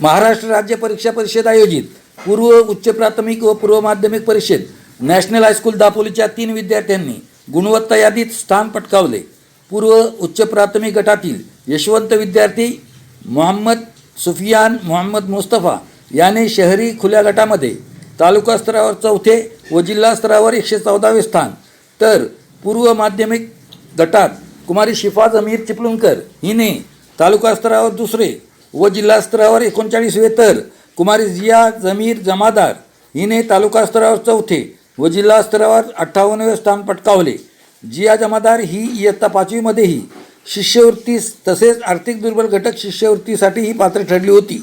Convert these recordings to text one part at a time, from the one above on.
महाराष्ट्र राज्य परीक्षा परिषद आयोजित. पूर्व उच्च प्राथमिक व पूर्व माध्यमिक परिषद. नॅशनल हायस्कूल दापोलीच्या तीन विद्यार्थ्यांनी गुणवत्ता यादीत स्थान पटकावले. पूर्व उच्च प्राथमिक गटातील यशवंत विद्यार्थी मोहम्मद सुफियान मोहम्मद मुस्तफा याने शहरी खुल्या गटामध्ये तालुका स्तरावर चौथे व जिल्हा स्तरावर एकशे चौदावे स्थान. तर पूर्व माध्यमिक गटात कुमारी शिफाज अमीर चिपळूणकर हिने तालुका स्तरावर दुसरे व जिल्हा स्तरावर एकोणचाळीसवे तर कुमारी जिया जमीर जमादार हिने तालुका स्तरावर चौथे व जिल्हा स्तरावर अठ्ठावन्नवे स्थान पटकावले. जिया जमादार ही इयत्ता पाचवीमध्येही शिष्यवृत्ती तसेच आर्थिक दुर्बल घटक शिष्यवृत्तीसाठीही पात्र ठरली होती.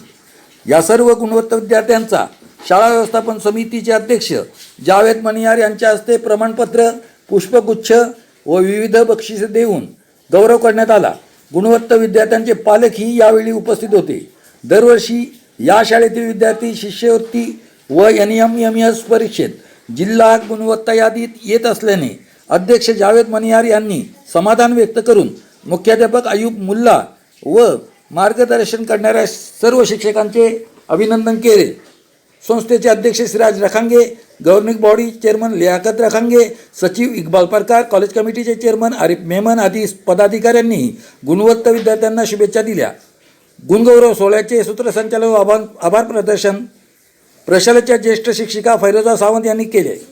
या सर्व गुणवत्ता विद्यार्थ्यांचा शाळा व्यवस्थापन समितीचे अध्यक्ष जावेद मनियार यांच्या हस्ते प्रमाणपत्र पुष्पगुच्छ व विविध बक्षिसे देऊन गौरव करण्यात आला. गुणवत्ता विद्यार्थ्यांचे पालकही यावेळी उपस्थित होते. दरवर्षी या शाळेतील विद्यार्थी शिष्यवृत्ती व एन एम एम एस परीक्षेत जिल्हा गुणवत्ता यादीत येत असल्याने अध्यक्ष जावेद मनियार यांनी समाधान व्यक्त करून मुख्याध्यापक अयूब मुल्ला व मार्गदर्शन करणाऱ्या सर्व शिक्षकांचे अभिनंदन केले. संस्थेचे अध्यक्ष Siraj Rakhange governing body chairman Liyaqat Rakhange सचिव इक्बाल परकार कॉलेज कमिटीचे चेअरमन आरिफ मेमन आदी पदाधिकाऱ्यांनी गुणवत्ता विद्यार्थ्यांना शुभेच्छा दिल्या. गुणगौरव सोहळ्याचे सूत्रसंचालन आभान आभार आभार प्रदर्शन प्रशालेच्या ज्येष्ठ शिक्षिका फैरोजा सावंत यांनी केले.